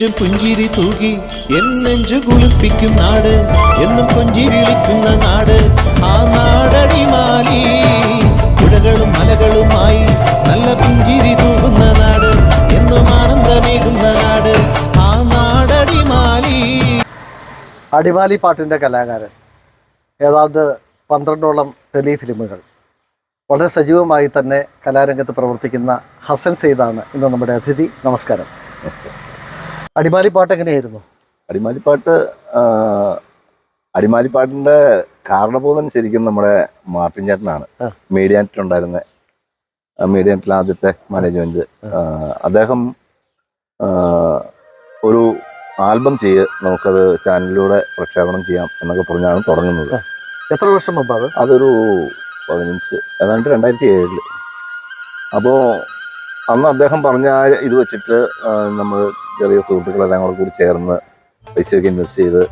പുഞ്ചിരി തൂകി എന്നെഞ്ചു കുളിപ്പിക്കും നാട് എന്നും കൊഞ്ചി വിളിക്കുന്ന നാട്. ആ നാടടിമാലി പുഴകളും മലകളുമായി നല്ല പുഞ്ചിരി തൂകുന്ന നാട് എന്നും ആനന്ദമേകുന്ന നാട്. ആ നാടടിമാലി അടിമാലി പാട്ടിന്റെ കലാകാരൻ ഏതാണ്ട് പന്ത്രണ്ടോളം ടെലി ഫിലിമുകൾ. വളരെ സജീവമായി തന്നെ കലാരംഗത്ത് പ്രവർത്തിക്കുന്ന ഹസൻ സെയ്ദാണ് ഇന്ന് നമ്മുടെ അതിഥി. നമസ്കാരം. അടിമാലി പാട്ട് എങ്ങനെയായിരുന്നു? അടിമാലിപ്പാട്ട് അടിമാലി അടിമാലിപ്പാട്ടിന്റെ കാരണബോധൻ ശരിക്കും നമ്മുടെ മാർട്ടിൻ ചേട്ടനാണ്. ആ. മീഡിയാറ്റിൽ ഉണ്ടായിരുന്ന മീഡിയാറ്റിലെ ആദ്യത്തെ മാനേജ്മെന്റ്. അദ്ദേഹം ഒരു ആൽബം ചെയ്ത് നമുക്കത് ചാനലിലൂടെ പ്രക്ഷേപണം ചെയ്യാം എന്നൊക്കെ പറഞ്ഞാണ് തുടങ്ങുന്നത്. എത്ര വർഷം മുമ്പ് അത്? അതൊരു പതിനഞ്ച് ഏതാണ്ട് രണ്ടായിരത്തി ഏഴിൽ അപ്പോൾ അന്ന് അദ്ദേഹം പറഞ്ഞ ഇത് വെച്ചിട്ട് നമ്മൾ ചെറിയ സുഹൃത്തുക്കളെല്ലാം കൂടെ കൂടി ചേർന്ന് പൈസയൊക്കെ ഇൻവെസ്റ്റ് ചെയ്ത്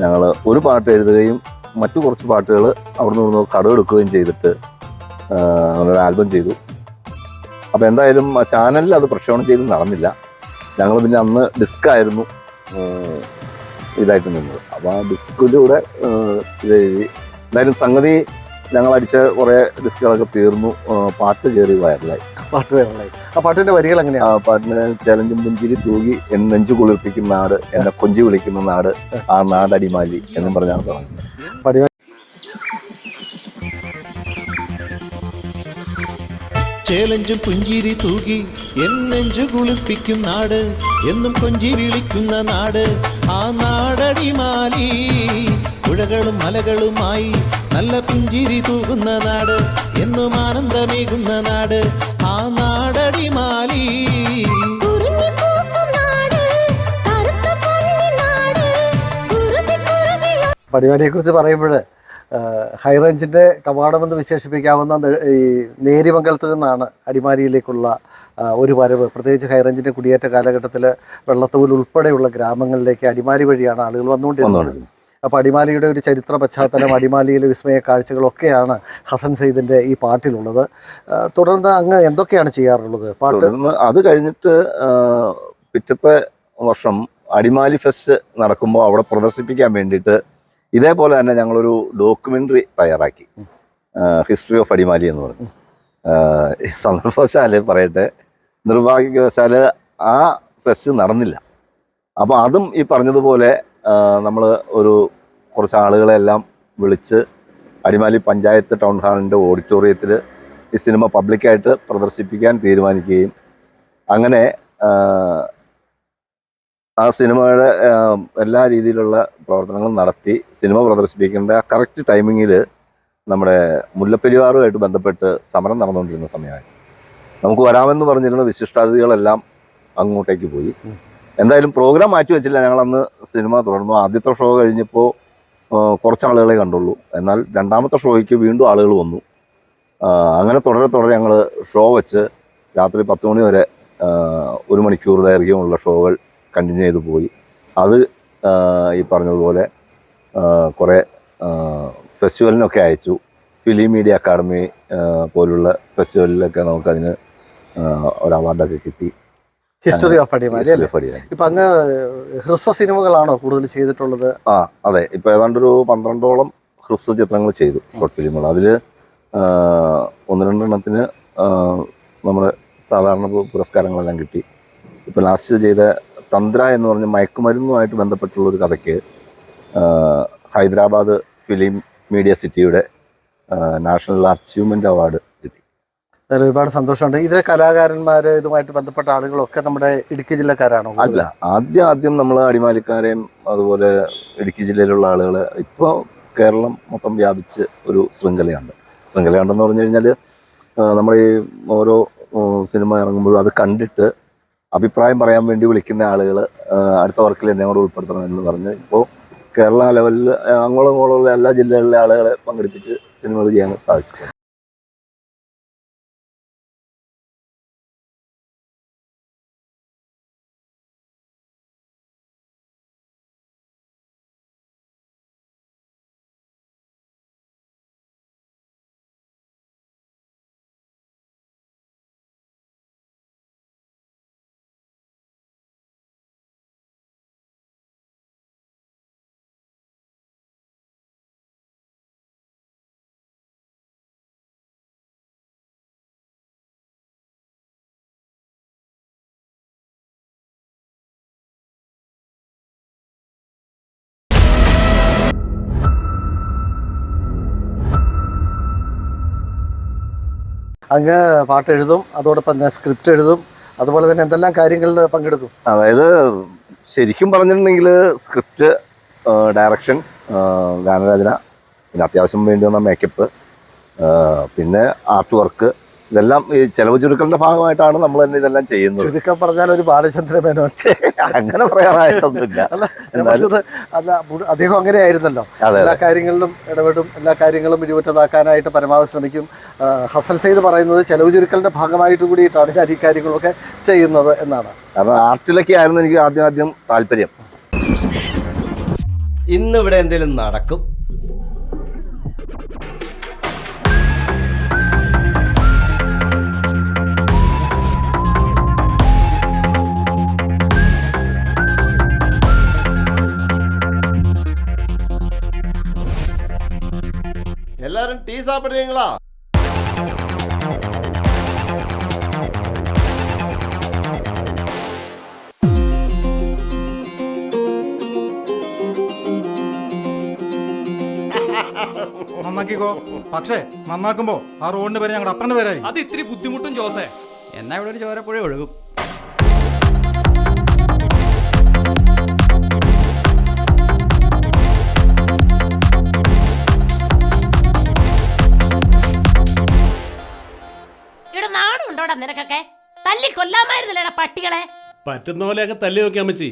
ഞങ്ങൾ ഒരു പാട്ട് എഴുതുകയും മറ്റു കുറച്ച് പാട്ടുകൾ അവിടെ നിന്ന് കടമെടുക്കുകയും ചെയ്തിട്ട് നമ്മളൊരു ആൽബം ചെയ്തു. അപ്പോൾ എന്തായാലും ആ ചാനലിൽ അത് പ്രക്ഷേപണം ചെയ്ത് നടന്നില്ല. ഞങ്ങൾ പിന്നെ അന്ന് ഡിസ്ക്കായിരുന്നു ഇതായിട്ട് നിന്നത്. അപ്പോൾ ആ ഡിസ്കിലൂടെ ഇത് എഴുതി. എന്തായാലും സംഗതി ഞങ്ങൾ അടിച്ച കുറേ ഡിസ്കുകളൊക്കെ തീർന്നു പാട്ട് കയറി വയറിലായി പാട്ട് പേരുണ്ടായി ആ പാട്ടിന്റെ വരികൾ ആ എങ്ങനെയാണ് പാട്ടിന് ചലഞ്ചും പുഞ്ചിരി തൂകി എൻ നെഞ്ചു കുളിർപ്പിക്കുന്ന നാട് എന്നെ കൊഞ്ചി വിളിക്കുന്ന നാട് ആ നാട് അടിമാലി എന്നും പറഞ്ഞാണ് തുടങ്ങുന്നത് ചേലഞ്ചും പുഞ്ചിരി തൂകി എന്നെഞ്ചു കുളിപ്പിക്കും നാട് എന്നും കൊഞ്ചി വിളിക്കുന്ന നാട് ആ നാടടിമാലി. പുഴകളും മലകളുമായി നല്ല പുഞ്ചിരി തൂകുന്ന നാട് എന്നും ആനന്ദമേകുന്ന നാട് ആ നാടടിമാലി കുറുങ്ങിപ്പൂക്കും നാട് കറുത്ത പൊന്നിനാട് കുറുകി കുറുകി അടിമാലിയെ കുറിച്ച് പറയുമ്പോൾ ഹൈറേഞ്ചിന്റെ കവാടമെന്ന് വിശേഷിപ്പിക്കാവുന്ന ഈ നേരിമംഗലത്ത് നിന്നാണ് അടിമാലിയിലേക്കുള്ള ഒരു വരവ്. പ്രത്യേകിച്ച് ഹൈറേഞ്ചിന്റെ കുടിയേറ്റ കാലഘട്ടത്തിൽ വെള്ളത്തൂൽ ഉൾപ്പെടെയുള്ള ഗ്രാമങ്ങളിലേക്ക് അടിമാലി വഴിയാണ് ആളുകൾ വന്നുകൊണ്ടിരുന്നത്. അപ്പോൾ അടിമാലിയുടെ ഒരു ചരിത്ര പശ്ചാത്തലം അടിമാലിയിലെ വിസ്മയ കാഴ്ചകളൊക്കെയാണ് ഹസൻ സെയ്ദിന്റെ ഈ പാട്ടിലുള്ളത്. തുടർന്ന് അങ്ങ് എന്തൊക്കെയാണ് ചെയ്യാറുള്ളത്? പാട്ട് അത് കഴിഞ്ഞിട്ട് പിറ്റത്തെ വർഷം അടിമാലി ഫെസ്റ്റ് നടക്കുമ്പോൾ അവിടെ പ്രദർശിപ്പിക്കാൻ വേണ്ടിയിട്ട് ഇതേപോലെ തന്നെ ഞങ്ങളൊരു ഡോക്യുമെന്ററി തയ്യാറാക്കി. ഹിസ്റ്ററി ഓഫ് അടിമാലി എന്ന് പറഞ്ഞു. സന്ദർഭവശാൽ പറയട്ടെ നിർഭാഗ്യവശാൽ ആ ഫെസ്റ്റ് നടന്നില്ല. അപ്പോൾ അതും ഈ പറഞ്ഞതുപോലെ നമ്മൾ ഒരു കുറച്ച് ആളുകളെല്ലാം വിളിച്ച് അടിമാലി പഞ്ചായത്ത് ടൗൺ ഹാളിന്റെ ഓഡിറ്റോറിയത്തിൽ ഈ സിനിമ പബ്ലിക്കായിട്ട് പ്രദർശിപ്പിക്കാൻ തീരുമാനിക്കുകയും അങ്ങനെ ആ, സിനിമയുടെ എല്ലാ രീതിയിലുള്ള പ്രവർത്തനങ്ങളും നടത്തി സിനിമ പ്രദർശിപ്പിക്കേണ്ട ആ കറക്റ്റ് ടൈമിങ്ങിൽ നമ്മുടെ മുല്ലപ്പെരിയാറുമായിട്ട് ബന്ധപ്പെട്ട് സമരം നടന്നുകൊണ്ടിരുന്ന സമയമായി. നമുക്ക് വരാമെന്ന് പറഞ്ഞിരുന്ന വിശിഷ്ടാതിഥികളെല്ലാം അങ്ങോട്ടേക്ക് പോയി. എന്തായാലും പ്രോഗ്രാം മാറ്റി വെച്ചില്ല. ഞങ്ങൾ അന്ന് സിനിമ തുടർന്നു. ആദ്യത്തെ ഷോ കഴിഞ്ഞപ്പോൾ കുറച്ച് ആളുകളെ കണ്ടുള്ളൂ. എന്നാൽ രണ്ടാമത്തെ ഷോയ്ക്ക് വീണ്ടും ആളുകൾ വന്നു. അങ്ങനെ തുടരെ തുടരെ ഞങ്ങൾ ഷോ വെച്ച് രാത്രി പത്ത് മണി വരെ ഒരു മണിക്കൂർ ദൈർഘ്യമുള്ള ഷോകൾ കണ്ടിന്യൂ ചെയ്തു പോയി. അത് ഈ പറഞ്ഞതുപോലെ കുറേ ഫെസ്റ്റിവലിനൊക്കെ അയച്ചു. ഫിലിം മീഡിയ അക്കാഡമി പോലുള്ള ഫെസ്റ്റിവലിലൊക്കെ നമുക്കതിന് ഒരു അവാർഡൊക്കെ കിട്ടി. ഹിസ്റ്ററി ഓഫ് അടിമാലി ഇപ്പം അങ്ങ് ഹ്രസ്വ സിനിമകളാണോ കൂടുതൽ ചെയ്തിട്ടുള്ളത്? ആ അതെ. ഇപ്പൊ ഏതാണ്ടൊരു പന്ത്രണ്ടോളം ഹ്രസ്വ ചിത്രങ്ങൾ ചെയ്തു ഷോർട്ട് ഫിലിമുകൾ അതിൽ ഒന്ന് രണ്ടെണ്ണത്തിന് നമ്മുടെ സാധാരണ പുരസ്കാരങ്ങളെല്ലാം കിട്ടി. ഇപ്പൊ ലാസ്റ്റ് ചെയ്ത തന്ത്ര എന്ന് പറഞ്ഞ മയക്കുമരുന്നുമായിട്ട് ബന്ധപ്പെട്ടുള്ള ഒരു കഥയ്ക്ക് ഹൈദരാബാദ് ഫിലിം മീഡിയ സിറ്റിയുടെ നാഷണൽ അച്ചീവ്മെന്റ് അവാർഡ് കിട്ടി. അതിൽ ഒരുപാട് സന്തോഷമുണ്ട്. ഇതിലെ കലാകാരന്മാര് ഇതുമായിട്ട് ബന്ധപ്പെട്ട ആളുകളൊക്കെ നമ്മുടെ ഇടുക്കി ജില്ലക്കാരാണോ അല്ല ആദ്യം ആദ്യം നമ്മൾ അടിമാലിക്കാരെയും അതുപോലെ ഇടുക്കി ജില്ലയിലുള്ള ആളുകളെ ഇപ്പോൾ കേരളം മൊത്തം വ്യാപിച്ച് ഒരു ശൃംഖലയുണ്ട്. ശൃംഖലയുണ്ടെന്ന് പറഞ്ഞു കഴിഞ്ഞാൽ നമ്മൾ ഈ ഓരോ സിനിമ ഇറങ്ങുമ്പോഴും അത് കണ്ടിട്ട് അഭിപ്രായം പറയാൻ വേണ്ടി വിളിക്കുന്ന ആളുകൾ അടുത്ത വർക്കിൽ എന്നെ കൂടെ ഉൾപ്പെടുത്തണം എന്ന് പറഞ്ഞ് ഇപ്പോൾ കേരള ലെവലിൽ അങ്ങോളം ഇങ്ങോളമുള്ള എല്ലാ ജില്ലകളിലെ ആളുകളെ പങ്കെടുപ്പിച്ച് സിനിമകൾ ചെയ്യാൻ സാധിച്ചിട്ടുണ്ട്. അങ്ങ് പാട്ട് എഴുതും അതോടൊപ്പം തന്നെ സ്ക്രിപ്റ്റ് എഴുതും അതുപോലെ തന്നെ എന്തെല്ലാം കാര്യങ്ങളിൽ പങ്കെടുക്കും? അതായത് ശരിക്കും പറഞ്ഞിട്ടുണ്ടെങ്കിൽ സ്ക്രിപ്റ്റ് ഡയറക്ഷൻ ഗാനരചന പിന്നെ അത്യാവശ്യം വേണ്ടി വന്ന മേക്കപ്പ് പിന്നെ ആർട്ട് വർക്ക് ഇതെല്ലാം ഈ ചെലവ് ചുരുക്കലിന്റെ ഭാഗമായിട്ടാണ് നമ്മൾ തന്നെ ഇതെല്ലാം ചെയ്യുന്നത്. ചുരുക്കം പറഞ്ഞാൽ ഒരു ബാലചന്ദ്ര മേനോൻ അങ്ങനെ പറയാറായിട്ടൊന്നുമില്ല. അല്ല അദ്ദേഹം അങ്ങനെ ആയിരുന്നല്ലോ എല്ലാ കാര്യങ്ങളിലും ഇടപെടും എല്ലാ കാര്യങ്ങളും ഇരുപറ്റതാക്കാനായിട്ട് പരമാവധി ശ്രമിക്കും. ഹസൽ സെയ്ദ് പറയുന്നത് ചെലവ് ചുരുക്കലിന്റെ ഭാഗമായിട്ട് കൂടിയിട്ടാണ് ഞാൻ ഈ കാര്യങ്ങളൊക്കെ ചെയ്യുന്നത് എന്നാണ്. കാരണം ആർട്ടിലൊക്കെ ആയിരുന്നു എനിക്ക് ആദ്യം ആദ്യം താല്പര്യം. ഇന്നിവിടെ എന്തെങ്കിലും നടക്കും? எல்லாரும் டீ சாப்பிடுறீங்களா നന്നാക്കിക്കോ പക്ഷേ നന്നാക്കുമ്പോ ആ റോഡിന്റെ പേര് ഞങ്ങളുടെ അപ്പന്റെ പേരായി അത് ഇത്തിരി ബുദ്ധിമുട്ടും ജോസേ എന്നാ ഇവിടെ ഒരു ചോരപ്പുഴ ഒഴുകും പട്ടികളെ? പറ്റുന്ന പോലെയൊക്കെ തല്ലി നോക്കി അമ്മച്ചി.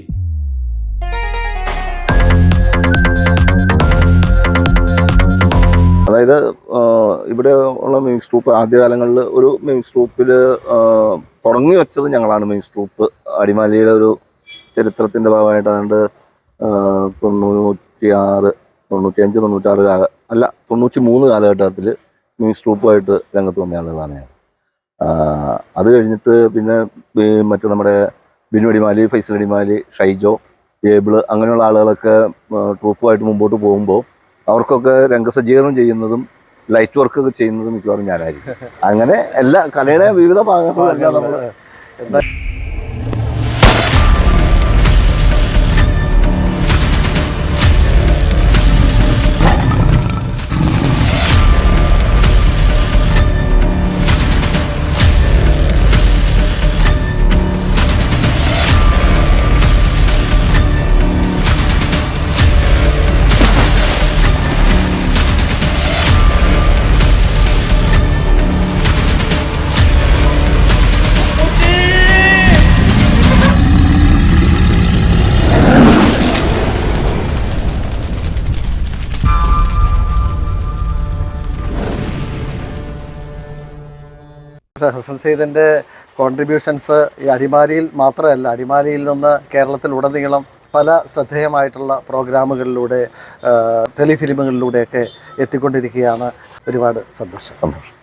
അതായത് ഇവിടെ ഉള്ള മ്യൂസിക് ട്രൂപ്പ് ആദ്യകാലങ്ങളിൽ ഒരു മ്യൂസിക് ട്രൂപ്പിൽ തുടങ്ങി വെച്ചത് ഞങ്ങളാണ് മ്യൂസിക് ട്രൂപ്പ് അടിമാലിയുടെ ഒരു ചരിത്രത്തിന്റെ ഭാഗമായിട്ട് അതുകൊണ്ട് തൊണ്ണൂറ്റി ആറ് തൊണ്ണൂറ്റിയഞ്ച് തൊണ്ണൂറ്റാറ് കാല അല്ല തൊണ്ണൂറ്റി മൂന്ന് കാലഘട്ടത്തിൽ മ്യൂസിക് ട്രൂപ്പുമായിട്ട് രംഗത്ത് വന്ന ആളുകളാണ് ഞാൻ. അത് കഴിഞ്ഞിട്ട് പിന്നെ മറ്റു നമ്മുടെ ബിനു അടിമാലി ഫൈസൽ അടിമാലി ഷൈജോ ഏബിൾ അങ്ങനെയുള്ള ആളുകളൊക്കെ ട്രൂപ്പുമായിട്ട് മുമ്പോട്ട് പോകുമ്പോൾ അവർക്കൊക്കെ രംഗസജ്ജീകരണം ചെയ്യുന്നതും ലൈറ്റ് വർക്ക് ഒക്കെ ചെയ്യുന്നതും മിക്കവാറും ഞാനായിരിക്കും. അങ്ങനെ എല്ലാ കലയുടെ വിവിധ ഭാഗങ്ങളെല്ലാം നമ്മൾ ഹസൻ സെയ്ദിന്റെ കോൺട്രിബ്യൂഷൻസ് ഈ അടിമാലിയിൽ മാത്രമല്ല അടിമാലിയിൽ നിന്ന് കേരളത്തിലുടനീളം പല ശ്രദ്ധേയമായിട്ടുള്ള പ്രോഗ്രാമുകളിലൂടെ ടെലിഫിലിമുകളിലൂടെയൊക്കെ എത്തിക്കൊണ്ടിരിക്കുകയാണ് ഒരുപാട് സന്തോഷം. സന്തോഷം.